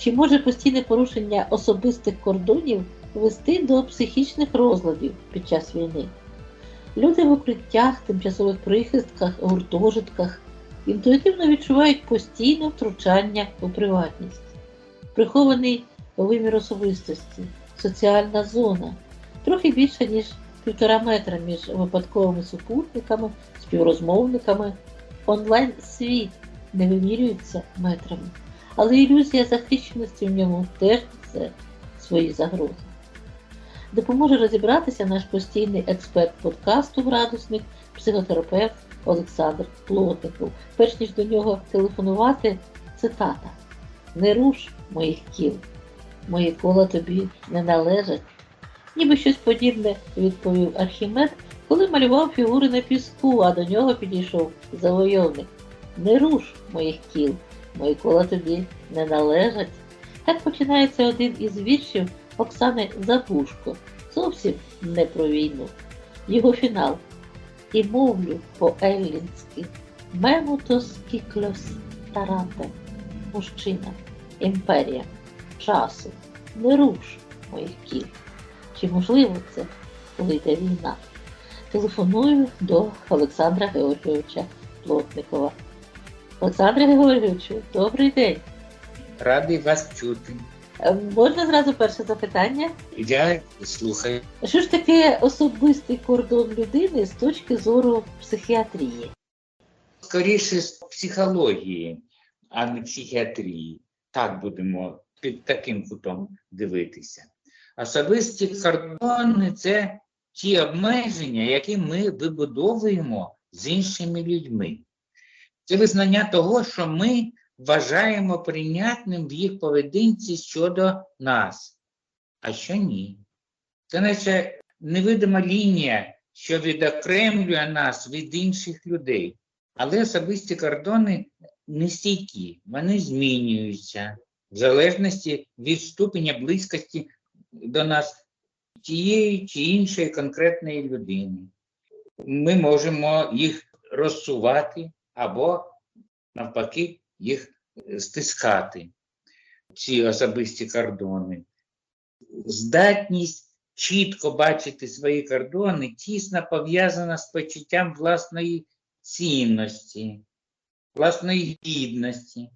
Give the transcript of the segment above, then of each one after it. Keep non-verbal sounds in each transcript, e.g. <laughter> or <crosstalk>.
Чи може постійне порушення особистих кордонів вести до психічних розладів під час війни? Люди в укриттях, тимчасових прихистках, гуртожитках інтуїтивно відчувають постійне втручання у приватність, прихований вимір особистості, соціальна зона, трохи більше, ніж півтора метра між випадковими супутниками, співрозмовниками. Онлайн-світ не вимірюється метрами, але ілюзія захищеності в ньому теж несе свої загрози. Допоможе розібратися наш постійний експерт подкасту Градусник, психотерапевт Олександр Плотников. Перш ніж до нього телефонувати, цитата: Не руш моїх кіл, мої кола тобі не належать. Ніби щось подібне відповів Архімед, коли малював фігури на піску, а до нього підійшов завойовник. Не руш моїх кіл, мої тобі не належать. Так починається один із віршів Оксани Забушко, зовсім не про війну. Його фінал. І мовлю по-еллінськи Мемутос кіклос тарате, мужчина, імперія, часу, не руш моїх кіл. Чи можливо це, коли йде війна? Телефоную до Олександра Георгійовича Плотникова. Олександре Георгійовичу, добрий день. Радий вас чути. Е, Можна зразу перше запитання? Я слухаю. Що ж таке особистий кордон людини з точки зору психіатрії? Скоріше з психології, а не психіатрії. Так будемо під таким кутом дивитися. Особисті кордони це ті обмеження, які ми вибудовуємо з іншими людьми. Це визнання того, що ми вважаємо прийнятним в їх поведінці щодо нас, а що ні. Це наче невидима лінія, що відокремлює нас від інших людей. Але особисті кордони не стійкі, вони змінюються в залежності від ступеня близькості до нас тієї чи іншої конкретної людини. Ми можемо їх розсувати або, навпаки, їх стискати, ці особисті кордони. Здатність чітко бачити свої кордони тісно пов'язана з почуттям власної цінності, власної гідності,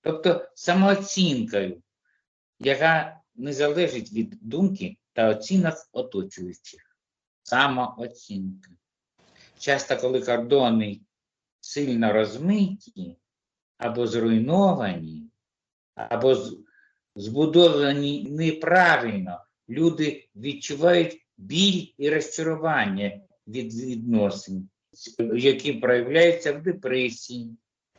тобто самооцінкою, яка не залежить від думки та оцінок оточуючих. Самооцінка. Часто, коли кордони сильно розмиті або зруйновані, або збудовані неправильно, люди відчувають біль і розчарування від відносин, які проявляються в депресії,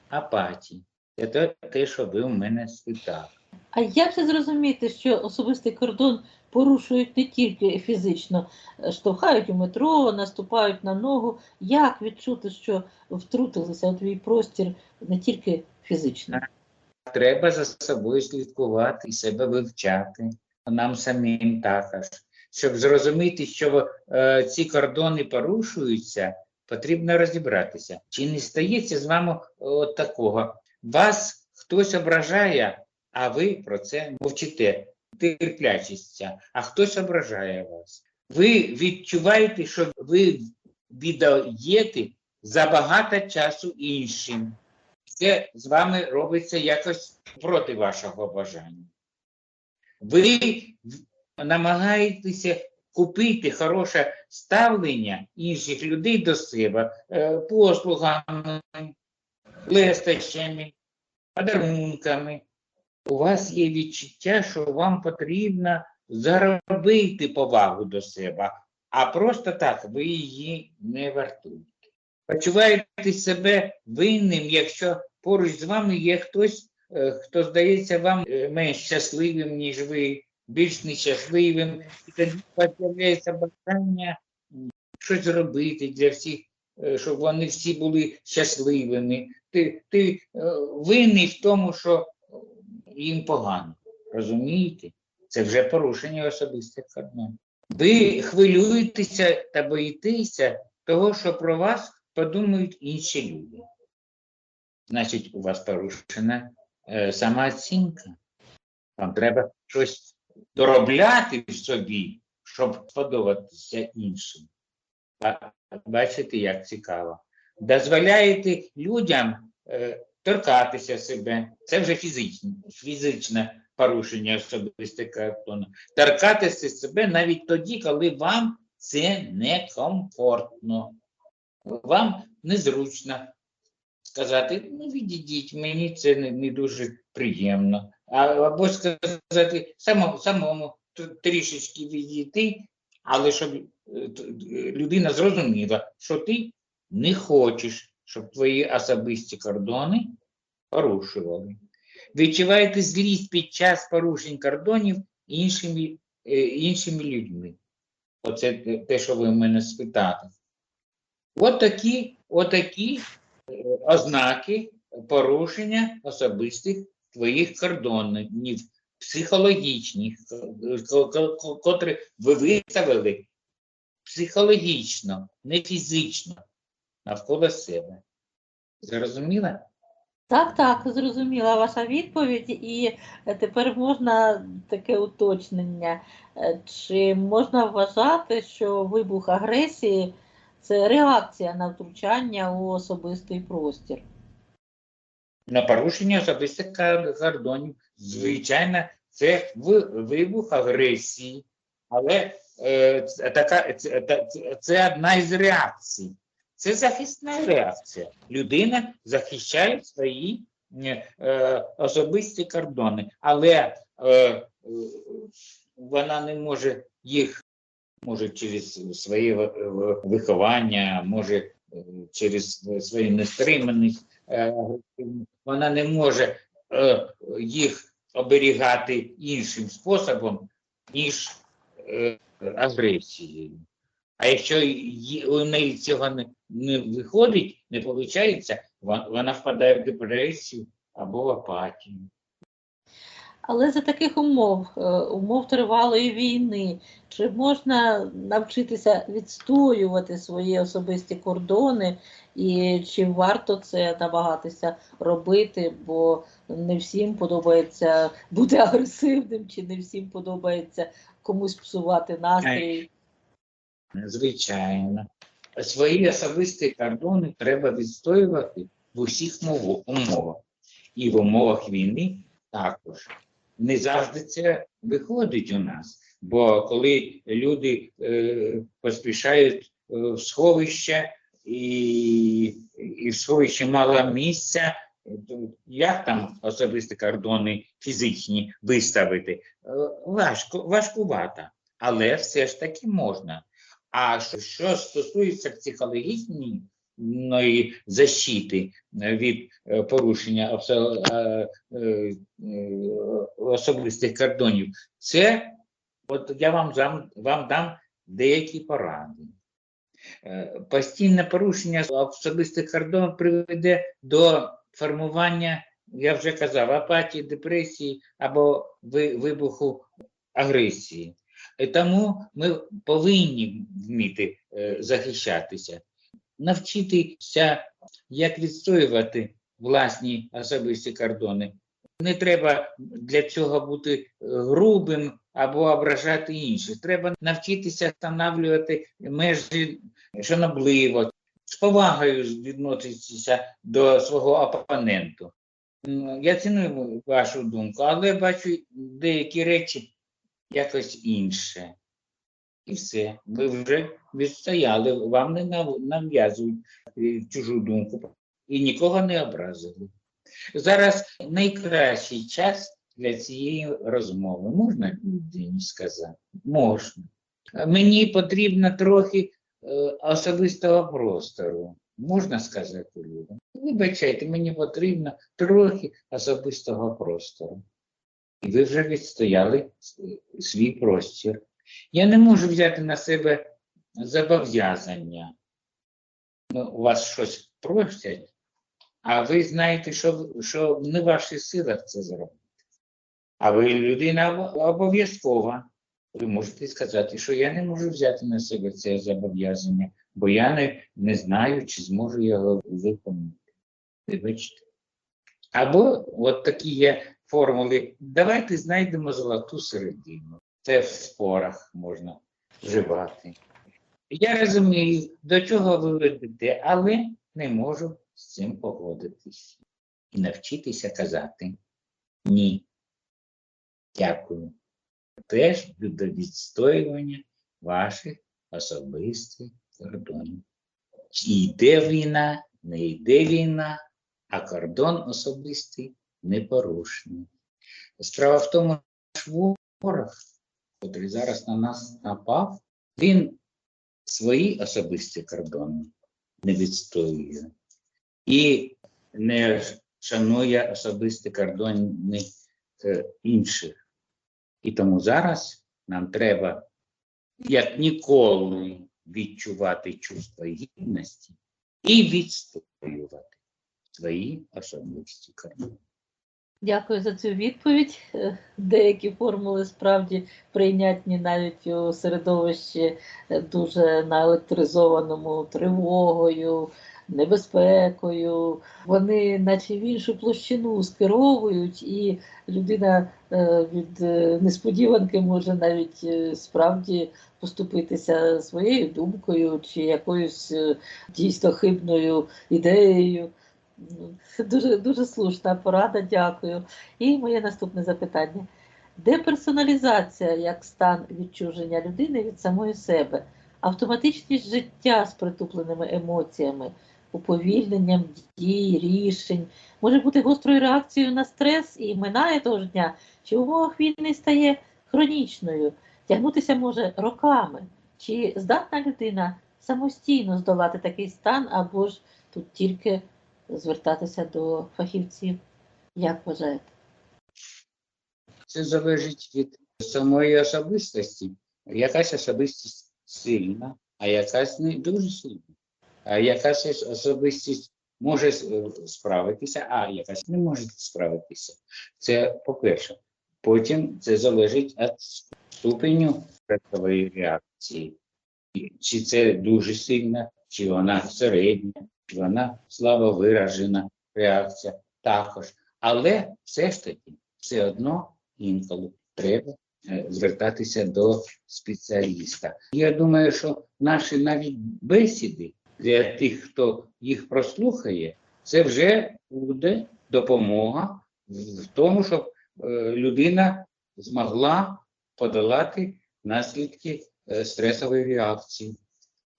апатії. Це те- що ви у мене спитали. А як же зрозуміти, що особистий кордон порушують не тільки фізично, е, штовхають у метро, наступають на ногу? Як відчути, що втрутилися у твій простір не тільки фізично? Треба за собою слідкувати і себе вивчати, нам самим також. Щоб зрозуміти, що е, ці кордони порушуються, потрібно розібратися. Чи не стається з вами от такого? Вас хтось ображає, а ви про це мовчите, терплячість а хтось ображає вас. Ви відчуваєте, що ви віддаєте забагато часу іншим це з вами робиться якось проти вашого бажання. Ви намагаєтеся купити хороше ставлення інших людей до себе е, послугами, лестощами, подарунками. У вас є відчуття, що вам потрібно заробити повагу до себе, а просто так ви її не вартуєте. Почуваєте себе винним, якщо поруч з вами є хтось, е, хто здається вам е, менш щасливим, ніж ви, більш нещасливим, і тоді з'являється бажання щось зробити для всіх, е, щоб вони всі були щасливими. Ти, ти винний в тому, що їм погано. Розумієте? Це вже порушення особистих кордонів. Ви хвилюєтеся та боїтеся того, що про вас подумають інші люди. Значить, у вас порушена е, самооцінка. Вам треба щось доробляти в собі, щоб сподобатися іншим. Бачите, як цікаво. Дозволяєте людям е, торкатися себе. Це вже фізичне, фізичне порушення особистих кордону. Торкатися себе навіть тоді, коли вам це некомфортно. Вам незручно сказати, ну відійдіть, мені це не, не дуже приємно. Або сказати самому, самому трішечки відійти, але щоб е, людина зрозуміла, що ти не хочеш, щоб твої особисті кордони порушували. Відчуваєте злість під час порушень кордонів іншими, е, іншими людьми. Оце те- що ви в мене спитали. От такі, отакі е, ознаки порушення особистих твоїх кордонів, психологічних, ко- ко- ко- котрі ви виставили психологічно, не фізично навколо себе. Зрозуміла? Так, так, зрозуміла ваша відповідь, і е, тепер можна таке уточнення. Е, Чи можна вважати, що вибух агресії це реакція на втручання у особистий простір? На порушення особистих кор- кордонів. Звичайно, це вибух агресії, але е, така, це- це одна із реакцій. Це захисна реакція. Людина захищає свої е, особисті кордони, але е, вона не може їх, може через своє ви- ви- виховання, може е, через свою нестриманість, е, вона не може е, їх оберігати іншим способом, ніж е, агресією. А якщо у неї цього не, не виходить, не виходить, вона впадає в депресію або в апатію. Але за таких умов, е, умов тривалої війни, чи можна навчитися відстоювати свої особисті кордони, і чи варто це намагатися робити, бо не всім подобається бути агресивним, чи не всім подобається комусь псувати настрій. Звичайно. Свої особисті кордони треба відстоювати в усіх умовах. І в умовах війни також. Не завжди це виходить у нас. Бо коли люди е, поспішають е, в сховище, і, і в сховищі мало місця, то як там особисті кордони фізичні виставити? Е, важко, важкувато, але все ж таки можна. А що, стосується психологічної защити е, від е, порушення е, особистих кордонів, це от я вам, дам- вам дам деякі поради. Постійне порушення особистих кордонів приведе до формування, я вже казав, апатії, депресії або вибуху агресії. І тому ми повинні вміти е, захищатися, навчитися, як відстоювати власні особисті кордони. Не треба для цього бути е, грубим або ображати інших. Треба навчитися встановлювати межі шанобливо, з повагою відноситися до свого опоненту. Я ціную вашу думку, але бачу деякі речі якось інше. І все. Ви вже відстояли, вам не нав'язують е, чужу думку і нікого не образили. Зараз найкращий час для цієї розмови. Можна людині сказати? Можна. Мені потрібно трохи е, особистого простору. можна сказати людям, вибачайте, мені потрібно трохи особистого простору. І ви вже відстояли свій простір. Я не можу взяти на себе зобов'язання. Ну, у вас щось просять, а ви знаєте, що, що не в ваших силах це зробити. А ви людина обов'язкова. Ви можете сказати, що я не можу взяти на себе це зобов'язання, бо я не, не знаю, чи зможу його виконати. Вибачте. Або от такі є формули. Давайте знайдемо золоту середину. Це в спорах можна вживати. Я розумію, до чого ви ведете, але не можу з цим погодитись. І навчитися казати ні. Дякую. Теж до відстоювання ваших особистих кордонів. Чи йде війна, не йде війна, а кордон особистий непорушний. Справа в тому, що ворог, який зараз на нас напав, він свої особисті кордони не відстоює і не шанує особисті кордони е, інших. І тому зараз нам треба як ніколи відчувати чувство гідності і відстоювати свої особисті кордони. Дякую за цю відповідь. Е, Деякі формули справді прийнятні навіть у середовищі е, дуже наелектризованому тривогою, небезпекою. Вони, наче в іншу площину, скеровують, і людина е, від несподіванки може навіть справді поступитися своєю думкою чи якоюсь дійсно хибною ідеєю. Дуже, дуже слушна порада, дякую. І моє наступне запитання. Деперсоналізація як стан відчуження людини від самої себе, автоматичність життя з притупленими емоціями, уповільненням дій, рішень, може бути гострою реакцією на стрес і минає того ж дня, чи в умовах війни стає хронічною, тягнутися може роками. Чи здатна людина самостійно здолати такий стан, або ж тут тільки звертатися до фахівців. Як вважаєте? Це залежить від самої особистості. Якась особистість сильна, а якась не дуже сильна. А якась особистість може е, справитися, а якась не може справитися. Це по-перше. Потім це залежить від ступеню реакції. Чи це дуже сильна, чи вона середня, вона слабо виражена реакція також. Але все ж таки, все одно інколи треба е, звертатися до спеціаліста. Я думаю, що наші навіть бесіди для тих, хто їх прослухає, це вже буде допомога в тому, щоб е, людина змогла подолати наслідки е, стресової реакції.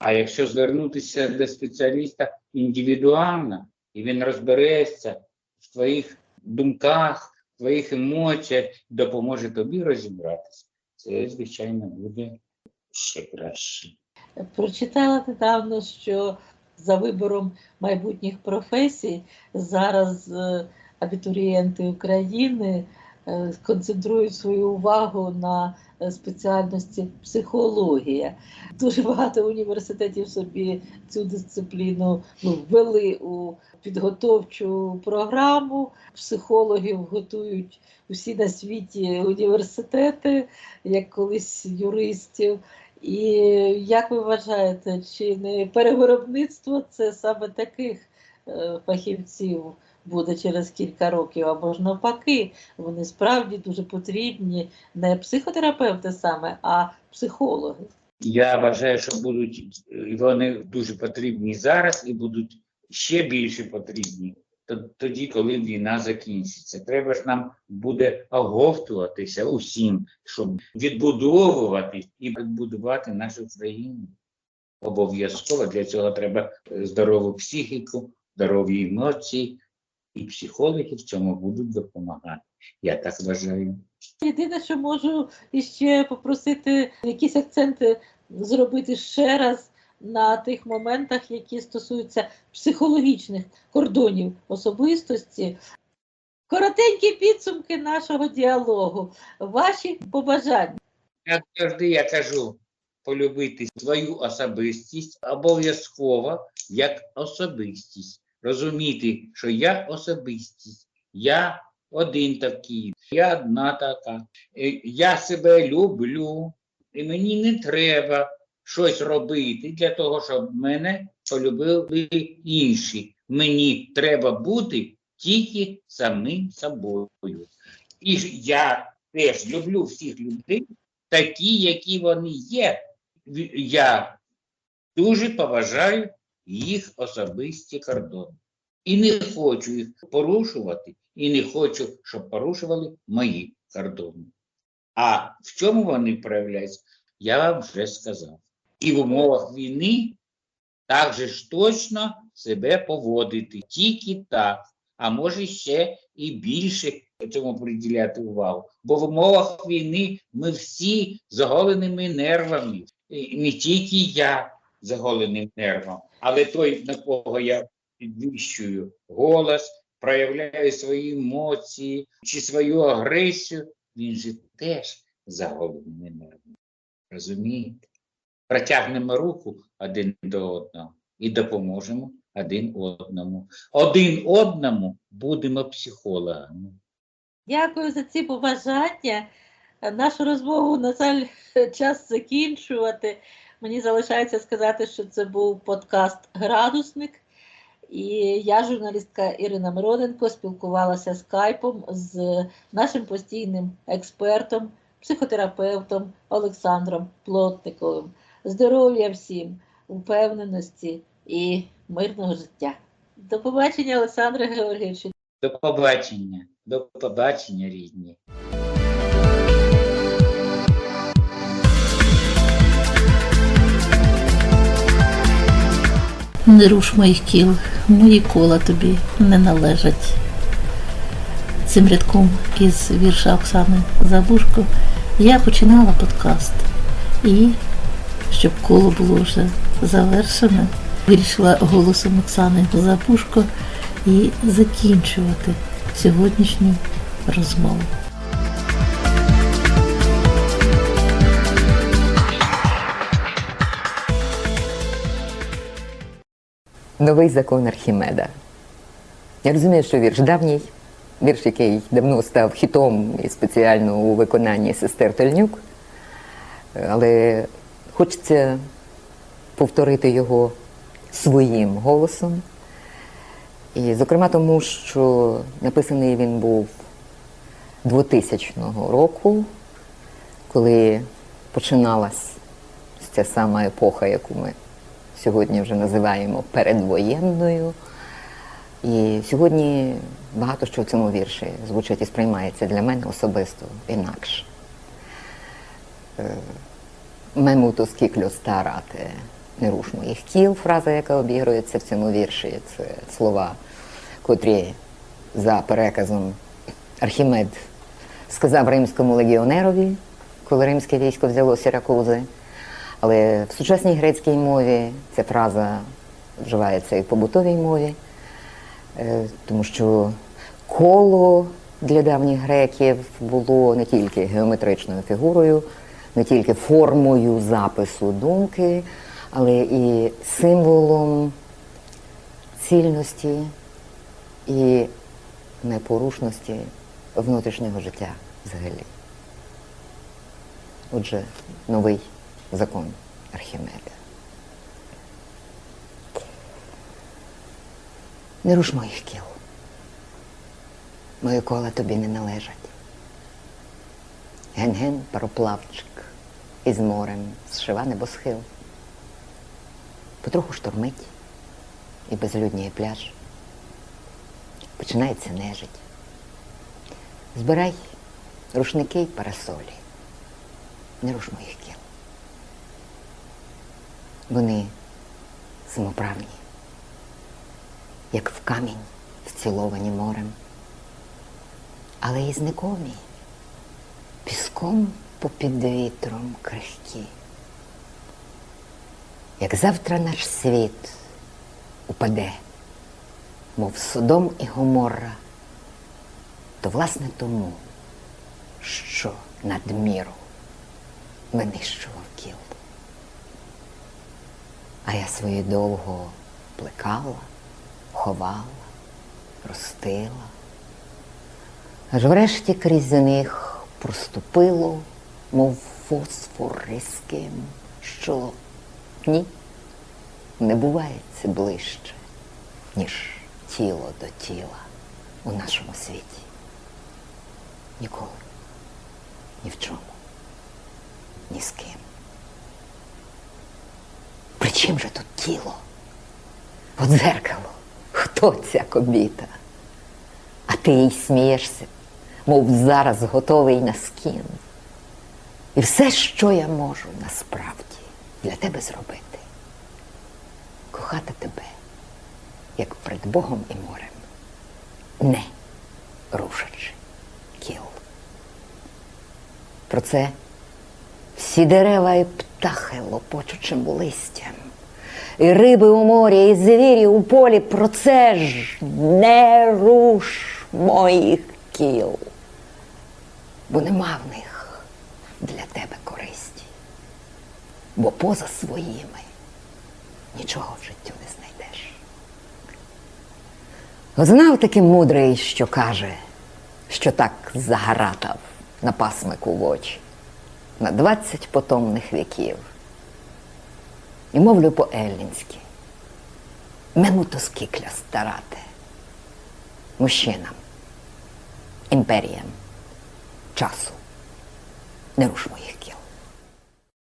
А якщо звернутися до спеціаліста індивідуально, і він розбереться в твоїх думках, в твоїх емоціях, допоможе тобі розібратися, це, звичайно, буде ще краще. Прочитала недавно, що за вибором майбутніх професій зараз е, абітурієнти України концентрують свою увагу на е, спеціальності психологія. Дуже багато університетів собі цю дисципліну ну, ввели у підготовчу програму. Психологів готують усі на світі університети, як колись юристів. І як ви вважаєте, чи не перевиробництво це саме таких е, фахівців буде через кілька років, або ж навпаки, вони справді дуже потрібні не психотерапевти саме, а психологи. Я вважаю, що будуть вони дуже потрібні зараз і будуть ще більше потрібні тоді, коли війна закінчиться. Треба ж нам буде оговтуватися усім, щоб відбудовувати і відбудувати нашу країну. Обов'язково для цього треба е, здорову психіку, здорові емоції, і психологи в цьому будуть допомагати. Я так вважаю. Єдине, що можу іще попросити якісь акценти зробити ще раз на тих моментах, які стосуються психологічних кордонів особистості. Коротенькі підсумки нашого діалогу. Ваші побажання. Як завжди я кажу, полюбити свою особистість обов'язково як особистість. Розуміти, що я особистість, я один такий, я одна така, е, я себе люблю, і мені не треба щось робити для того, щоб мене полюбили інші. Мені треба бути тільки самим собою. І я теж люблю всіх людей, такі, які вони є. Я дуже поважаю їх особисті кордони. І не хочу їх порушувати, і не хочу, щоб порушували мої кордони. А в чому вони проявляються, я вам вже сказав. І в умовах війни так же ж точно себе поводити, тільки так, а може ще і більше цьому приділяти увагу. Бо в умовах війни ми всі з оголеними нервами, не тільки я з оголеним нервом, але той, на кого я підвищую голос, проявляю свої емоції чи свою агресію, він же теж з оголеними нервами. Розумієте? Протягнемо руку один до одного і допоможемо один одному. Один одному будемо психологами. Дякую за ці побажання. Нашу розмову, на жаль, <laughs> час закінчувати. Мені залишається сказати, що це був подкаст Градусник. І я, журналістка Ірина Мироненко, спілкувалася скайпом з нашим постійним експертом, психотерапевтом Олександром Плотниковим. Здоров'я всім, впевненості і мирного життя. До побачення, Олександре Георгійовичу. До побачення, до побачення, рідні. Не руш моїх кіл, мої кола тобі не належать. Цим рядком із вірша Оксани Забушко я починала подкаст. І, щоб коло було вже завершене, вирішила голосом Оксани Забушко і закінчувати сьогоднішню розмову. Новий закон Архімеда. Я розумію, що вірш давній, вірш, який давно став хітом і спеціально у виконанні сестер Тельнюк, але хочеться повторити його своїм голосом. І, зокрема, тому що написаний він був 2000 року, коли починалась ця сама епоха, яку ми сьогодні вже називаємо передвоєнною. І сьогодні багато що в цьому вірші звучить і сприймається для мене особисто інакше. Е, Мемуто скіклю старати не руш моїх кіл, фраза, яка обігрується в цьому вірші, це слова, котрі за переказом Архімед сказав римському легіонерові, коли римське військо взяло Сіракузи. Але в сучасній грецькій мові ця фраза вживається і в побутовій мові, е, тому що коло для давніх греків було не тільки геометричною фігурою, не тільки формою запису думки, але і символом цільності і непорушності внутрішнього життя взагалі. Отже, новий закон Архімеда. Не руш моїх кіл. Мої кола тобі не належать. Ген-ген пароплавчик із морем зшива небосхил. Потроху штормить і безлюдніє пляж. Починається нежить. Збирай рушники й парасолі. Не руш моїх кіл. Вони самоправні, як в камінь, вціловані морем, але і зникомі, піском попід вітром крихкі. як завтра наш світ упаде, мов Содом і Гоморра, то власне тому, що надміру винищував кіл. А я свої довго плекала, ховала, ростила. Аж врешті крізь них проступило, мов фосфор різким, що ні, не буває це ближче, ніж тіло до тіла у нашому світі. Ніколи, ні в чому, ні з ким. Чим же тут тіло? От зеркало, хто ця кобіта? А ти їй смієшся, мов зараз готовий на скін. І все, що я можу насправді для тебе зробити, кохати тебе, як перед Богом і морем, не рушачи кіл. Про це всі дерева і птахи лопочучим листям, і риби у морі, і звірі у полі, про це ж не руш моїх кіл, бо нема в них для тебе користі, бо поза своїми нічого в життю не знайдеш. Знав таки мудрий, що каже, що так загаратав на пасмику в очі на двадцять потомних віків. І мовлю по-еллінськи. Мемуто скікля старати Мужчинам, імперіям, часу. Не руш моїх